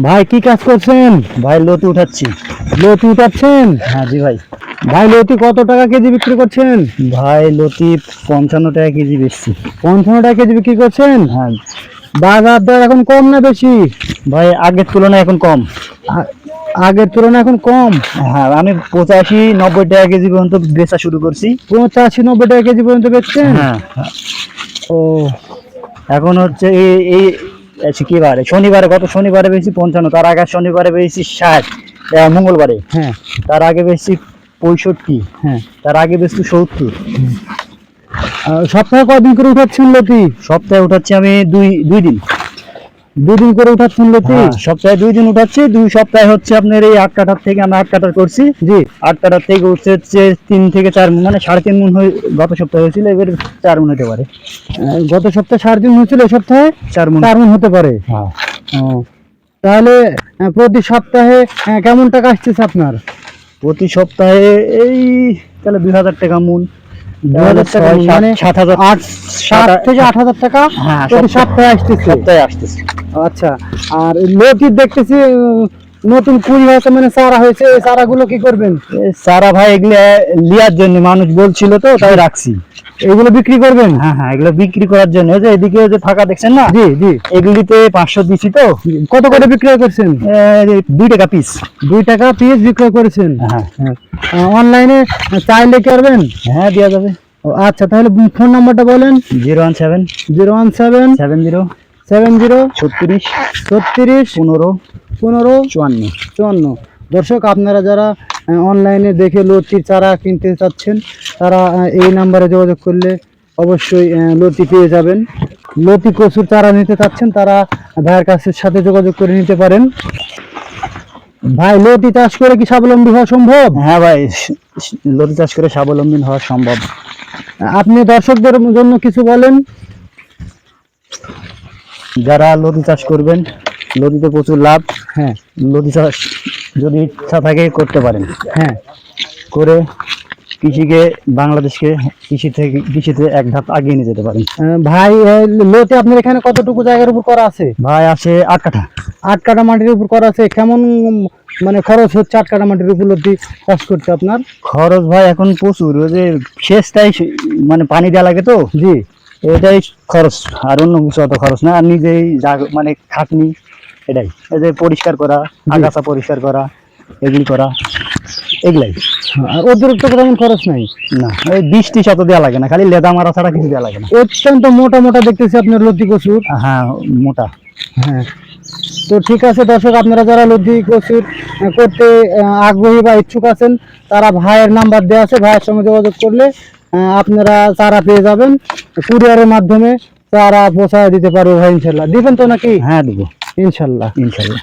ভাই কি কাজ করছেন? ভাই লতি উঠাচ্ছি। লতি উঠাচ্ছেন? হ্যাঁ জি ভাই। ভাই লতি কত টাকা কেজি বিক্রি করছেন? ভাই লতি পঞ্চান্ন টাকা কেজি বেচছি। পঞ্চান্ন টাকা কেজি বিক্রি করছেন? হ্যাঁ। বাজার দর এখন কম না বেশি? ভাই আগের তুলনায় এখন কম। আগের তুলনায় এখন কম? হ্যাঁ আমি পঁচাশি নব্বই টাকা কেজি পর্যন্ত বেচা শুরু করছি। পঁচাশি নব্বই টাকা কেজি পর্যন্ত বেচছেন? হ্যাঁ। ও। এখন হচ্ছে এই আচ্ছা, কি বারে? শনিবারে গত শনিবারে বেশি পঞ্চান্ন তার আগে শনিবারে বেশি ষাট মঙ্গলবারে? হ্যাঁ। তার আগে বেশি পঁয়ষট্টি হ্যাঁ। তার আগে বেশি সত্তর। সপ্তাহে কদিন করে উঠাচ্ছেন লতি? সপ্তাহে উঠাচ্ছি আমি দুই দুই দিন। দুদিন করে উঠাচ্ছেন লতি হ্যাঁ, সপ্তাহে দুই দিন উঠাচ্ছি দুই সপ্তাহে হচ্ছে আপনার এই আট কাটার থেকে আমরা আট কাটার করছি। জি। আট কাটার থেকে উঠছে হচ্ছে তিন থেকে চার মণ, মানে সাড়ে তিন মন হয়ে গত সপ্তাহে হয়েছিল এবার চার মন হতে পারে। আহ, গত সপ্তাহে সাড়ে দিন হয়েছিল এই সপ্তাহে চার মন। চার মন হতে পারে। হ্যাঁ। তাহলে প্রতি সপ্তাহে কেমন টাকা আসতেছে আপনার? প্রতি সপ্তাহে এই তাহলে দুই হাজার টাকা মন। হাজার টাকা সাত- মানে হাজার আট সাত থেকে আট হাজার টাকা হ্যাঁ, প্রতি সপ্তাহে। সপ্তাহে আসতেছে। সপ্তাহে আসতেছে। আচ্ছা আর লতি দেখতেছি নতুন কুড়ি হয়েছে মানে সারা হয়েছে এই চারাগুলো কি করবেন? সারা ভাই এগুলো লিয়ার জন্য মানুষ বলছিল তো তাই রাখছি। এগুলো বিক্রি করবেন? হ্যাঁ হ্যাঁ এগুলো বিক্রি করার জন্য যে এদিকে যে ফাঁকা দেখছেন না? জি জি। এগুলিতে পাঁচশো দিছি তো। কত করে বিক্রয় করছেন? দুই টাকা পিস দুই টাকা পিস বিক্রয় করেছেন? হ্যাঁ অনলাইনে চাইলে কি করবেন? হ্যাঁ দেওয়া যাবে। আচ্ছা তাহলে ফোন নাম্বারটা বলেন। Zero one seven. Zero one seven. Seven zero. Seven zero ছত্রিশ ছত্রিশ পনেরো পনেরো চুয়ান্ন। চুয়ান্ন। দর্শক আপনারা যারা অনলাইনে দেখে লতির চারা কিনতে চাচ্ছেন তারা এই নাম্বারে যোগাযোগ করলে অবশ্যই লতি পেয়ে যাবেন। লতি কচুর চারা নিতে চাচ্ছেন তারা ভাইয়ের কাছের সাথে যোগাযোগ করে নিতে পারেন। ভাই লতি চাষ করে কি স্বাবলম্বী হওয়া সম্ভব? হ্যাঁ ভাই লতি চাষ করে স্বাবলম্বী হওয়া সম্ভব। আপনি দর্শকদের জন্য কিছু বলেন যারা লতি চাষ করবেন লতিতে প্রচুর লাভ হ্যাঁ লতি চাষ যদি ইচ্ছা থাকে করতে পারেন হ্যাঁ করে কৃষিকে বাংলাদেশকে কৃষি থেকে কৃষিতে এক ধাপ আগিয়ে নিয়ে যেতে পারেন। ভাই লোতে আপনার এখানে কতটুকু জায়গার উপর করা আছে? ভাই আছে আট কাঠা। আট কাটা মাটির উপর করা আছে। কেমন মানে খরচ হচ্ছে আট কাটা মাটির উপর লতি চাষ করতে আপনার? খরচ ভাই এখন প্রচুর। ওই যে শেষটাই মানে পানি দেওয়া লাগে তো। জি। এটাই খরচ আর অন্য কিছু অত খরচ না আর নিজেই মানে খাটনি এটাই। এই যে পরিষ্কার করা আগাছা পরিষ্কার করা এগুলি করা এগুলাই। আর অতিরিক্ত তেমন খরচ নাই। না ওই বৃষ্টি শত দেওয়া লাগে না খালি লেদা মারা ছাড়া কিছু দেওয়া লাগে না। অত্যন্ত মোটা মোটা দেখতেছি আপনার লতি কচুর। হ্যাঁ মোটা। হ্যাঁ। তো ঠিক আছে দর্শক আপনারা যারা লতি কচুর করতে আগ্রহী বা ইচ্ছুক আছেন তারা ভাইয়ের নাম্বার দেওয়া আছে ভাইয়ের সঙ্গে যোগাযোগ করলে আপনারা চারা পেয়ে যাবেন। কুরিয়ারের মাধ্যমে চারা পৌঁছায় দিতে পারবে ভাই ইনশাল্লাহ। দিবেন তো নাকি? হ্যাঁ দেবো। ইনশাল্লাহ। ইনশাল্লাহ।